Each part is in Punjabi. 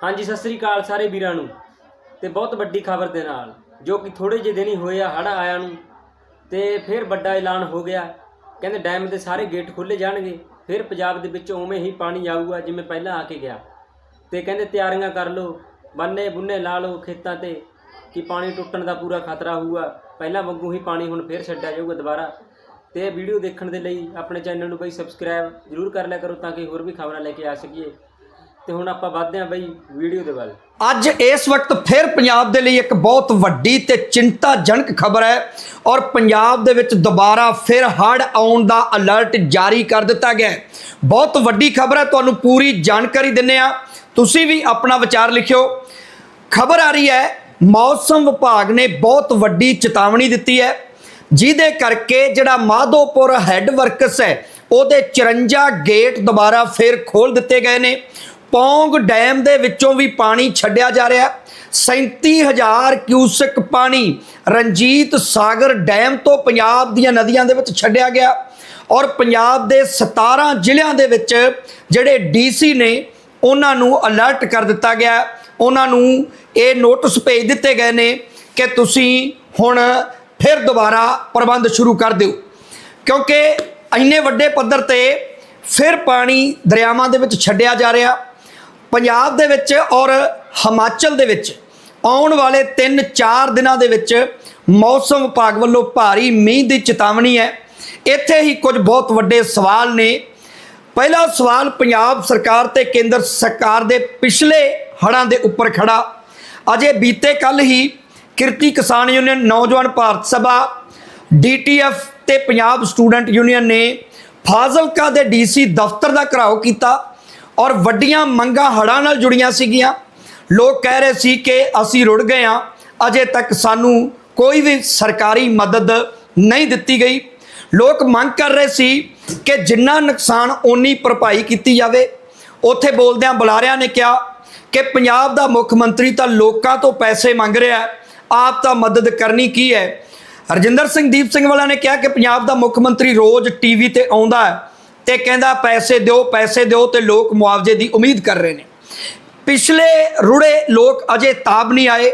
ਹਾਂਜੀ, ਸਤਿ ਸ੍ਰੀ ਅਕਾਲ ਸਾਰੇ ਵੀਰਾਂ ਨੂੰ ਤੇ ਬਹੁਤ ਵੱਡੀ ਖਬਰ ਦੇ ਨਾਲ, ਜੋ ਕਿ ਥੋੜੇ ਜਿਹੇ ਦਿਨ ਹੀ ਹੋਏ ਆ ਹੜ੍ਹ ਆਇਆ ਨੂੰ ਤੇ ਫਿਰ ਵੱਡਾ ਐਲਾਨ ਹੋ ਗਿਆ। ਕਹਿੰਦੇ ਡੈਮ ਦੇ ਸਾਰੇ ਗੇਟ ਖੋਲੇ ਜਾਣਗੇ, ਫਿਰ ਪੰਜਾਬ ਦੇ ਵਿੱਚ ਉਵੇਂ ਹੀ ਪਾਣੀ ਆਊਗਾ ਜਿਵੇਂ ਪਹਿਲਾਂ ਆ ਕੇ ਗਿਆ। ਤੇ ਕਹਿੰਦੇ ਤਿਆਰੀਆਂ ਕਰ ਲਓ, ਬੰਨੇ ਬੁੰਨੇ ਲਾ ਲਓ ਖੇਤਾਂ ਤੇ, ਕਿ ਪਾਣੀ ਟੁੱਟਣ ਦਾ ਪੂਰਾ ਖਤਰਾ ਹੋਊਗਾ। ਪਹਿਲਾਂ ਵਾਂਗੂ ਹੀ ਪਾਣੀ ਹੁਣ ਫਿਰ ਛੱਡਿਆ ਜਾਊਗਾ ਦੁਬਾਰਾ। ਤੇ ਇਹ ਵੀਡੀਓ ਦੇਖਣ ਦੇ ਲਈ ਆਪਣੇ ਚੈਨਲ ਨੂੰ ਬਈ ਸਬਸਕ੍ਰਾਈਬ ਜ਼ਰੂਰ ਕਰ ਲਿਆ ਕਰੋ ਤਾਂ ਕਿ ਹੋਰ ਵੀ ਖਬਰਾਂ ਲੈ ਕੇ ਆ ਸਕੀਏ। ਤੇ ਹੁਣ ਆਪਾਂ ਵੱਧਦੇ ਹਾਂ ਬਈ ਵੀਡੀਓ ਦੇ ਵੱਲ। ਅੱਜ ਇਸ ਵਕਤ ਫਿਰ ਪੰਜਾਬ ਦੇ ਲਈ ਇੱਕ ਬਹੁਤ ਵੱਡੀ ਤੇ ਚਿੰਤਾਜਨਕ ਖਬਰ ਹੈ ਔਰ ਪੰਜਾਬ ਦੇ ਵਿੱਚ ਦੁਬਾਰਾ ਫਿਰ ਹੜ੍ਹ ਆਉਣ ਦਾ ਅਲਰਟ ਜਾਰੀ ਕਰ ਦਿੱਤਾ ਗਿਆ ਹੈ। ਬਹੁਤ ਵੱਡੀ ਖਬਰ ਹੈ, ਤੁਹਾਨੂੰ ਪੂਰੀ ਜਾਣਕਾਰੀ ਦਿੰਨੇ ਆ ਤੁਸੀਂ ਵੀ ਆਪਣਾ ਵਿਚਾਰ ਲਿਖਿਓ। ਖਬਰ ਆ ਰਹੀ ਹੈ, ਮੌਸਮ ਵਿਭਾਗ ਨੇ ਬਹੁਤ ਵੱਡੀ ਚੇਤਾਵਨੀ ਦਿੱਤੀ ਹੈ, ਜਿਹਦੇ ਕਰਕੇ ਜਿਹੜਾ ਮਾਧੋਪੁਰ ਹੈੱਡ ਵਰਕਸ ਹੈ, ਉਹਦੇ 54 ਗੇਟ ਦੁਬਾਰਾ ਫਿਰ ਖੋਲ ਦਿੱਤੇ ਗਏ ਨੇ। ਪੌਂਗ ਡੈਮ ਦੇ ਵਿੱਚੋਂ ਵੀ ਪਾਣੀ ਛੱਡਿਆ ਜਾ ਰਿਹਾ ਹੈ। 37000 ਕਿਊਸਕ ਪਾਣੀ ਰਣਜੀਤ ਸਾਗਰ ਡੈਮ ਤੋਂ ਪੰਜਾਬ ਦੀਆਂ ਨਦੀਆਂ ਦੇ ਵਿੱਚ ਛੱਡਿਆ ਗਿਆ ਔਰ ਪੰਜਾਬ ਦੇ 17 ਜ਼ਿਲ੍ਹਿਆਂ ਦੇ ਵਿੱਚ ਜਿਹੜੇ ਡੀਸੀ ਨੇ, ਉਹਨਾਂ ਨੂੰ ਅਲਰਟ ਕਰ ਦਿੱਤਾ ਗਿਆ ਉਹਨਾਂ ਨੂੰ ਇਹ ਨੋਟਿਸ ਭੇਜ ਦਿੱਤੇ ਗਏ ਨੇ ਕਿ ਤੁਸੀਂ ਹੁਣ ਫਿਰ ਦੁਬਾਰਾ ਪ੍ਰਬੰਧ ਸ਼ੁਰੂ ਕਰ ਦਿਓ। ਕਿਉਂਕਿ ਇੰਨੇ ਵੱਡੇ ਪੱਧਰ ਤੇ ਫਿਰ ਪਾਣੀ ਦਰਿਆਵਾਂ ਦੇ ਵਿੱਚ ਛੱਡਿਆ ਜਾ ਰਿਹਾ। ਪੰਜਾਬ ਦੇ ਵਿੱਚ ਔਰ ਹਿਮਾਚਲ ਦੇ ਵਿੱਚ ਆਉਣ ਵਾਲੇ 3-4 ਦਿਨਾਂ ਦੇ ਵਿੱਚ ਮੌਸਮ ਵਿਭਾਗ ਵੱਲੋਂ ਭਾਰੀ ਮੀਂਹ ਦੀ ਚੇਤਾਵਨੀ ਹੈ। ਇੱਥੇ ਹੀ ਕੁਝ ਬਹੁਤ ਵੱਡੇ ਸਵਾਲ ਨੇ। ਪਹਿਲਾ ਸਵਾਲ ਪੰਜਾਬ ਸਰਕਾਰ ਤੇ ਕੇਂਦਰ ਸਰਕਾਰ ਦੇ ਪਿਛਲੇ ਹੜ੍ਹਾਂ ਦੇ ਉੱਪਰ ਖੜਾ। ਅਜੇ ਬੀਤੇ ਕੱਲ ਹੀ ਕਿਰਤੀ ਕਿਸਾਨ ਯੂਨੀਅਨ, ਨੌਜਵਾਨ ਭਾਰਤ ਸਭਾ, ਡੀਟੀਐਫ ਤੇ ਪੰਜਾਬ ਸਟੂਡੈਂਟ ਯੂਨੀਅਨ ਨੇ ਫਾਜ਼ਿਲਕਾ ਦੇ ਡੀਸੀ ਦਫ਼ਤਰ ਦਾ ਘਰਾਓ ਕੀਤਾ। ਔਰ ਵੱਡੀਆਂ ਮੰਗਾਂ ਹੜ੍ਹਾਂ ਨਾਲ ਜੁੜੀਆਂ ਸੀਗੀਆਂ। ਲੋਕ ਕਹਿ ਰਹੇ ਸੀ ਕਿ ਅਸੀਂ ਰੁੜ ਗਏ ਹਾਂ। ਅਜੇ ਤੱਕ ਸਾਨੂੰ ਕੋਈ ਵੀ ਸਰਕਾਰੀ ਮਦਦ ਨਹੀਂ ਦਿੱਤੀ ਗਈ। ਲੋਕ ਮੰਗ ਕਰ ਰਹੇ ਸੀ ਕਿ ਜਿੰਨਾ ਨੁਕਸਾਨ ਓਨੀ ਭਰਪਾਈ ਕੀਤੀ ਜਾਵੇ। ਉੱਥੇ ਬੋਲਦਿਆਂ ਬੁਲਾਰਿਆਂ ਨੇ ਕਿਹਾ ਕਿ ਪੰਜਾਬ ਦਾ ਮੁੱਖ ਮੰਤਰੀ ਤਾਂ ਲੋਕਾਂ ਤੋਂ ਪੈਸੇ ਮੰਗ ਰਿਹਾ ਆਪ ਤਾਂ ਮਦਦ ਕਰਨੀ ਕੀ ਹੈ? ਹਰਜਿੰਦਰ ਸਿੰਘ ਦੀਪ ਸਿੰਘ ਵਾਲਾ ਨੇ ਕਿਹਾ ਕਿ ਪੰਜਾਬ ਦਾ ਮੁੱਖ ਮੰਤਰੀ ਰੋਜ਼ ਟੀਵੀ ਤੇ ਆਉਂਦਾ ਹੈ। ਤੇ ਕਹਿੰਦਾ ਪੈਸੇ ਦਿਓ ਪੈਸੇ ਦਿਓ ਤੇ ਲੋਕ ਮੁਆਵਜ਼ੇ ਦੀ ਉਮੀਦ ਕਰ ਰਹੇ ਨੇ। ਪਿਛਲੇ ਰੁੜੇ ਲੋਕ ਅਜੇ ਤਾਬ ਨਹੀਂ ਆਏ।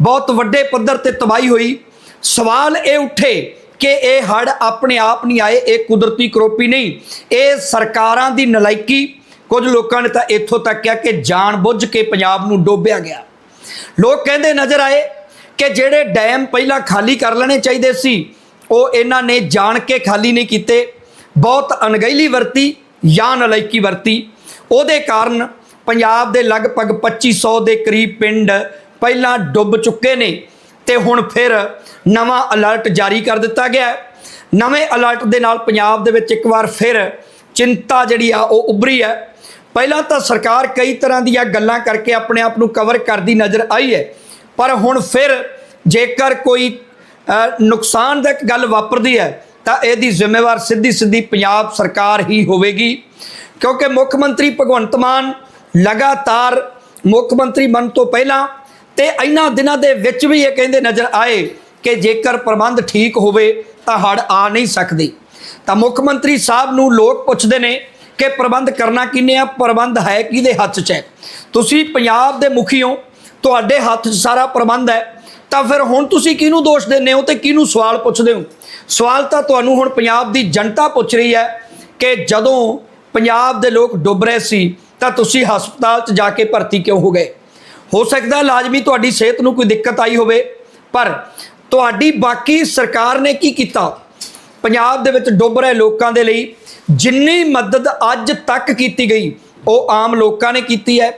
ਬਹੁਤ ਵੱਡੇ ਪੱਧਰ ਤੇ ਤਬਾਹੀ ਹੋਈ। ਸਵਾਲ ਇਹ ਉੱਠੇ ਕਿ ਇਹ ਹੜ ਆਪਣੇ ਆਪ ਨਹੀਂ ਆਏ, ਇਹ ਕੁਦਰਤੀ ਕਰੋਪੀ ਨਹੀਂ। ਇਹ ਸਰਕਾਰਾਂ ਦੀ ਨਲਾਇਕੀ। ਕੁਝ ਲੋਕਾਂ ਨੇ ਤਾਂ ਇੱਥੋਂ ਤੱਕ ਕਿਹਾ ਕਿ ਜਾਣ ਬੁੱਝ ਕੇ ਪੰਜਾਬ ਨੂੰ ਡੋਬਿਆ ਗਿਆ। ਲੋਕ ਕਹਿੰਦੇ ਨਜ਼ਰ ਆਏ ਕਿ ਜਿਹੜੇ ਡੈਮ ਪਹਿਲਾਂ ਖਾਲੀ ਕਰ ਲੈਣੇ ਚਾਹੀਦੇ ਸੀ, ਉਹ ਇਹਨਾਂ ਨੇ ਜਾਣ ਕੇ ਖਾਲੀ ਨਹੀਂ ਕੀਤੇ। ਬਹੁਤ ਅਣਗਹਿਲੀ ਵਰਤੀ ਜਾਂ ਨਲਾਇਕੀ ਵਰਤੀ। ਉਹਦੇ ਕਾਰਨ ਪੰਜਾਬ ਦੇ ਲਗਭਗ 2500 ਦੇ ਕਰੀਬ ਪਿੰਡ ਪਹਿਲਾਂ ਡੁੱਬ ਚੁੱਕੇ ਨੇ ਤੇ ਹੁਣ ਫਿਰ ਨਵਾਂ ਅਲਰਟ ਜਾਰੀ ਕਰ ਦਿੱਤਾ ਗਿਆ। ਨਵੇਂ ਅਲਰਟ ਦੇ ਨਾਲ ਪੰਜਾਬ ਦੇ ਵਿੱਚ ਇੱਕ ਵਾਰ ਫਿਰ ਚਿੰਤਾ ਜਿਹੜੀ ਆ ਉਹ ਉਭਰੀ ਹੈ। ਪਹਿਲਾਂ ਤਾਂ ਸਰਕਾਰ ਕਈ ਤਰ੍ਹਾਂ ਦੀਆਂ ਗੱਲਾਂ ਕਰਕੇ ਆਪਣੇ ਆਪ ਨੂੰ ਕਵਰ ਕਰਦੀ ਨਜ਼ਰ ਆਈ ਹੈ। ਪਰ ਹੁਣ ਫਿਰ ਜੇਕਰ ਕੋਈ ਨੁਕਸਾਨਦਾਇਕ ਗੱਲ ਵਾਪਰਦੀ ਹੈ ਤਾਂ ਇਹਦੀ ਜ਼ਿੰਮੇਵਾਰ ਸਿੱਧੀ ਸਿੱਧੀ ਪੰਜਾਬ ਸਰਕਾਰ ਹੀ ਹੋਵੇਗੀ। ਕਿਉਂਕਿ ਮੁੱਖ ਮੰਤਰੀ ਭਗਵੰਤ ਮਾਨ ਲਗਾਤਾਰ ਮੁੱਖ ਮੰਤਰੀ ਬਣ ਤੋਂ ਪਹਿਲਾਂ ਤੇ ਇਹਨਾਂ ਦਿਨਾਂ ਦੇ ਵਿੱਚ ਵੀ ਇਹ ਕਹਿੰਦੇ ਨਜ਼ਰ ਆਏ ਕਿ ਜੇਕਰ ਪ੍ਰਬੰਧ ਠੀਕ ਹੋਵੇ ਤਾਂ ਹੜ ਆ ਨਹੀਂ ਸਕਦੇ। ਤਾਂ ਮੁੱਖ ਮੰਤਰੀ ਸਾਹਿਬ ਨੂੰ ਲੋਕ ਪੁੱਛਦੇ ਨੇ ਕਿ ਪ੍ਰਬੰਧ ਕਰਨਾ ਕਿੰਨੇ ਆ, ਪ੍ਰਬੰਧ ਹੈ ਕਿਹਦੇ ਹੱਥ 'ਚ ਹੈ? ਤੁਸੀਂ ਪੰਜਾਬ ਦੇ ਮੁਖੀ ਹੋ, ਤੁਹਾਡੇ ਹੱਥ 'ਚ ਸਾਰਾ ਪ੍ਰਬੰਧ ਹੈ। ਤਾਂ ਫਿਰ ਹੁਣ ਤੁਸੀਂ ਕਿਹਨੂੰ ਦੋਸ਼ ਦਿੰਦੇ ਹੋ ਤੇ ਕਿਹਨੂੰ ਸਵਾਲ ਪੁੱਛਦੇ ਹੋ? ਸਵਾਲ ਤਾਂ ਤੁਹਾਨੂੰ ਹੁਣ ਪੰਜਾਬ ਦੀ ਜਨਤਾ ਪੁੱਛ ਰਹੀ ਹੈ ਕਿ ਜਦੋਂ ਪੰਜਾਬ ਦੇ ਲੋਕ ਡੁੱਬ ਰਹੇ ਸੀ, ਤਾਂ ਤੁਸੀਂ ਹਸਪਤਾਲ 'ਚ ਜਾ ਕੇ ਭਰਤੀ ਕਿਉਂ ਹੋ ਗਏ? ਹੋ ਸਕਦਾ ਲਾਜ਼ਮੀ ਤੁਹਾਡੀ ਸਿਹਤ ਨੂੰ ਕੋਈ ਦਿੱਕਤ ਆਈ ਹੋਵੇ, ਪਰ ਤੁਹਾਡੀ ਬਾਕੀ ਸਰਕਾਰ ਨੇ ਕੀ ਕੀਤਾ? ਪੰਜਾਬ ਦੇ ਵਿੱਚ ਡੁੱਬ ਰਹੇ ਲੋਕਾਂ ਦੇ ਲਈ ਜਿੰਨੀ ਮਦਦ ਅੱਜ ਤੱਕ ਕੀਤੀ ਗਈ, ਉਹ ਆਮ ਲੋਕਾਂ ਨੇ ਕੀਤੀ ਹੈ,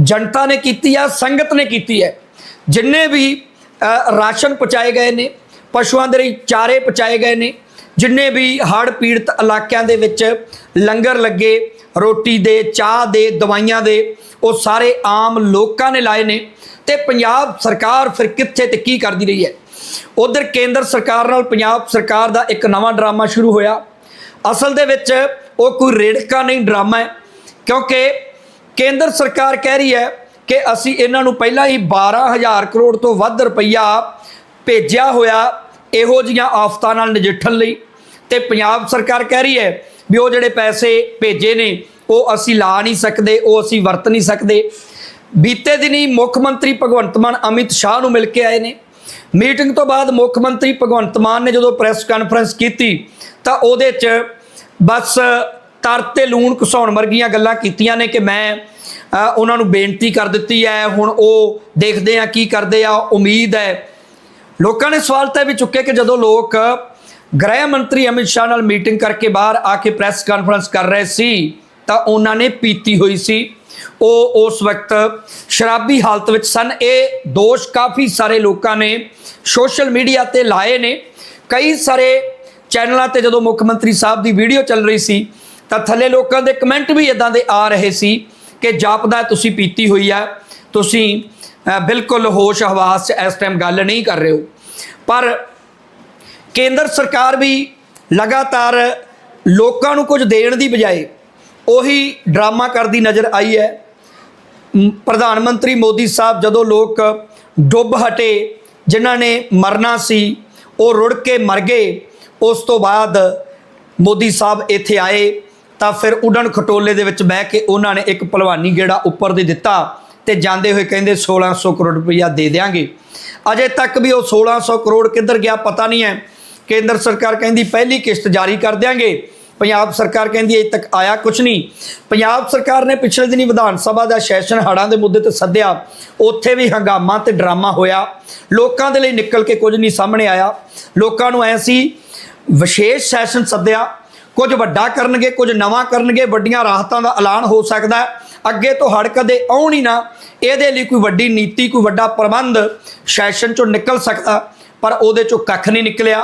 ਜਨਤਾ ਨੇ ਕੀਤੀ ਹੈ, ਸੰਗਤ ਨੇ ਕੀਤੀ ਹੈ। ਜਿੰਨੇ ਵੀ ਰਾਸ਼ਨ ਪਹੁੰਚਾਏ ਗਏ ਨੇ, ਪਸ਼ੂਆਂ ਦੇ ਲਈ ਚਾਰੇ ਪਹੁੰਚਾਏ ਗਏ ਨੇ, ਜਿੰਨੇ ਵੀ ਹੜ੍ਹ ਪੀੜਤ ਇਲਾਕਿਆਂ ਦੇ ਵਿੱਚ ਲੰਗਰ ਲੱਗੇ, ਰੋਟੀ ਦੇ, ਚਾਹ ਦੇ, ਦਵਾਈਆਂ ਦੇ, ਉਹ ਸਾਰੇ ਆਮ ਲੋਕਾਂ ਨੇ ਲਾਏ ਨੇ, ਤੇ ਪੰਜਾਬ ਸਰਕਾਰ ਫਿਰ ਕਿੱਥੇ ਤੇ ਕੀ ਕਰਦੀ ਰਹੀ ਹੈ? ਉਧਰ ਕੇਂਦਰ ਸਰਕਾਰ ਨਾਲ ਪੰਜਾਬ ਸਰਕਾਰ ਦਾ ਇੱਕ ਨਵਾਂ ਡਰਾਮਾ ਸ਼ੁਰੂ ਹੋਇਆ। ਅਸਲ ਦੇ ਵਿੱਚ ਉਹ ਕੋਈ ਰੇੜਕਾ ਨਹੀਂ, ਡਰਾਮਾ ਹੈ, ਕਿਉਂਕਿ ਕੇਂਦਰ ਸਰਕਾਰ ਕਹਿ ਰਹੀ ਹੈ ਕਿ ਅਸੀਂ ਇਹਨਾਂ ਨੂੰ ਪਹਿਲਾਂ ਹੀ 12000 ਕਰੋੜ ਤੋਂ ਵੱਧ ਰੁਪਈਆ ਭੇਜਿਆ ਹੋਇਆ ਇਹੋ ਜੀਆਂ ਆਫਤਾਂ ਨਾਲ ਨਜਿੱਠਣ ਲਈ ਤੇ ਪੰਜਾਬ ਸਰਕਾਰ ਕਹਿ ਰਹੀ ਹੈ ਵੀ ਉਹ ਜਿਹੜੇ ਪੈਸੇ ਭੇਜੇ ਨੇ, ਉਹ ਅਸੀਂ ਲਾ ਨਹੀਂ ਸਕਦੇ, ਉਹ ਅਸੀਂ ਵਰਤ ਨਹੀਂ ਸਕਦੇ। ਬੀਤੇ ਦਿਨੀ ਮੁੱਖ ਮੰਤਰੀ ਭਗਵੰਤ ਮਾਨ ਅਮਿਤ ਸ਼ਾਹ ਨੂੰ ਮਿਲ ਕੇ ਆਏ ਨੇ। ਮੀਟਿੰਗ ਤੋਂ ਬਾਅਦ ਮੁੱਖ ਮੰਤਰੀ ਭਗਵੰਤ ਮਾਨ ਨੇ ਜਦੋਂ ਪ੍ਰੈਸ ਕਾਨਫਰੰਸ ਕੀਤੀ ਤਾਂ ਉਹਦੇ 'ਚ ਬਸ ਤਰ ਤੇ ਲੂਣ ਘਸਾਉਣ ਵਰਗੀਆਂ ਗੱਲਾਂ ਕੀਤੀਆਂ ਨੇ ਕਿ ਮੈਂ ਉਹਨਾਂ ਨੂੰ ਬੇਨਤੀ ਕਰ ਦਿੱਤੀ ਹੈ। ਹੁਣ ਉਹ ਦੇਖਦੇ ਆ ਕੀ ਕਰਦੇ ਆ। ਉਮੀਦ ਹੈ। ਲੋਕਾਂ ਨੇ ਸਵਾਲ ਤਾਂ ਇਹ ਵੀ ਚੁੱਕੇ ਕਿ ਜਦੋਂ ਲੋਕ ਗ੍ਰਹਿ ਮੰਤਰੀ ਅਮਿਤ ਸ਼ਾਹ ਨਾਲ ਮੀਟਿੰਗ ਕਰਕੇ ਬਾਹਰ ਆ ਕੇ ਪ੍ਰੈਸ ਕਾਨਫਰੰਸ ਕਰ ਰਹੇ ਸੀ, ਤਾਂ ਉਹਨਾਂ ਨੇ ਪੀਤੀ ਹੋਈ ਸੀ। ਉਹ ਉਸ ਵਕਤ ਸ਼ਰਾਬੀ ਹਾਲਤ ਵਿੱਚ ਸਨ। ਇਹ ਦੋਸ਼ ਕਾਫੀ ਸਾਰੇ ਲੋਕਾਂ ਨੇ ਸੋਸ਼ਲ ਮੀਡੀਆ ਤੇ ਲਾਏ ਨੇ। ਕਈ ਸਾਰੇ ਚੈਨਲਾਂ ਤੇ ਜਦੋਂ ਮੁੱਖ ਮੰਤਰੀ ਸਾਹਿਬ ਦੀ ਵੀਡੀਓ ਚੱਲ ਰਹੀ ਸੀ ਤਾਂ ਥੱਲੇ ਲੋਕਾਂ ਦੇ ਕਮੈਂਟ ਵੀ ਇਦਾਂ ਦੇ ਆ ਰਹੇ ਸੀ ਕਿ ਜਾਪਦਾ ਤੁਸੀਂ ਪੀਤੀ ਹੋਈ ਆ, ਤੁਸੀਂ ਬਿਲਕੁਲ ਹੋਸ਼ ਹਵਾਸ 'ਚ ਇਸ ਟਾਈਮ ਗੱਲ ਨਹੀਂ ਕਰ ਰਹੇ ਹੋ। ਪਰ ਕੇਂਦਰ ਸਰਕਾਰ ਵੀ ਲਗਾਤਾਰ ਲੋਕਾਂ ਨੂੰ ਕੁਝ ਦੇਣ ਦੀ ਬਜਾਏ ਉਹੀ ਡਰਾਮਾ ਕਰਦੀ ਨਜ਼ਰ ਆਈ ਹੈ। ਪ੍ਰਧਾਨ ਮੰਤਰੀ ਮੋਦੀ ਸਾਹਿਬ ਜਦੋਂ ਲੋਕ ਡੁੱਬ ਹਟੇ, ਜਿਨ੍ਹਾਂ ਨੇ ਮਰਨਾ ਸੀ, ਉਹ ਰੁੜ ਕੇ ਮਰ ਗਏ, ਉਸ ਤੋਂ ਬਾਅਦ ਮੋਦੀ ਸਾਹਿਬ ਇੱਥੇ ਆਏ ਤਾਂ ਫਿਰ ਉਡਣ ਖਟੋਲੇ ਦੇ ਵਿੱਚ ਬਹਿ ਕੇ ਉਹਨਾਂ ਨੇ ਇੱਕ ਭਲਵਾਨੀ ਗੇੜਾ ਉੱਪਰ ਦੇ ਦਿੱਤਾ ਤੇ ਜਾਂਦੇ ਹੋਏ ਕਹਿੰਦੇ 1600 ਕਰੋੜ ਰੁਪਈਆ ਦੇ ਦਿਆਂਗੇ। ਅਜੇ ਤੱਕ ਵੀ ਉਹ 1600 ਕਰੋੜ ਕਿੱਧਰ ਗਿਆ ਪਤਾ ਨਹੀਂ ਹੈ। ਕੇਂਦਰ ਸਰਕਾਰ ਕਹਿੰਦੀ ਪਹਿਲੀ ਕਿਸ਼ਤ ਜਾਰੀ ਕਰ ਦਿਆਂਗੇ। ਪੰਜਾਬ ਸਰਕਾਰ ਕਹਿੰਦੀ ਅਜੇ ਤੱਕ ਆਇਆ ਕੁਝ ਨਹੀਂ। ਪੰਜਾਬ ਸਰਕਾਰ ਨੇ ਪਿਛਲੇ ਦਿਨੀ ਵਿਧਾਨ ਸਭਾ ਦਾ ਸੈਸ਼ਨ ਹੜ੍ਹਾਂ ਦੇ ਮੁੱਦੇ ਤੇ ਸੱਦਿਆ। ਉੱਥੇ ਵੀ ਹੰਗਾਮਾ ਤੇ ਡਰਾਮਾ ਹੋਇਆ। ਲੋਕਾਂ ਦੇ ਲਈ ਨਿਕਲ ਕੇ ਕੁਝ ਨਹੀਂ ਸਾਹਮਣੇ ਆਇਆ। ਲੋਕਾਂ ਨੂੰ ਐ ਸੀ, ਵਿਸ਼ੇਸ਼ ਸੈਸ਼ਨ ਸੱਦਿਆ। ਕੁਝ ਵੱਡਾ ਕਰਨਗੇ, ਕੁਝ ਨਵਾਂ ਕਰਨਗੇ, ਵੱਡੀਆਂ ਰਾਹਤਾਂ ਦਾ ਐਲਾਨ ਹੋ ਸਕਦਾ ਹੈ। ਅੱਗੇ ਤੋਂ ਹੜ ਕਦੇ ਆਉਣ ਹੀ ਨਾ, ਇਹਦੇ ਲਈ ਕੋਈ ਵੱਡੀ ਨੀਤੀ, ਕੋਈ ਵੱਡਾ ਪ੍ਰਬੰਧ ਸੈਸ਼ਨ ਚੋਂ ਨਿਕਲ ਸਕਦਾ, ਪਰ ਉਹਦੇ ਚੋਂ ਕੱਖ ਨਹੀਂ ਨਿਕਲਿਆ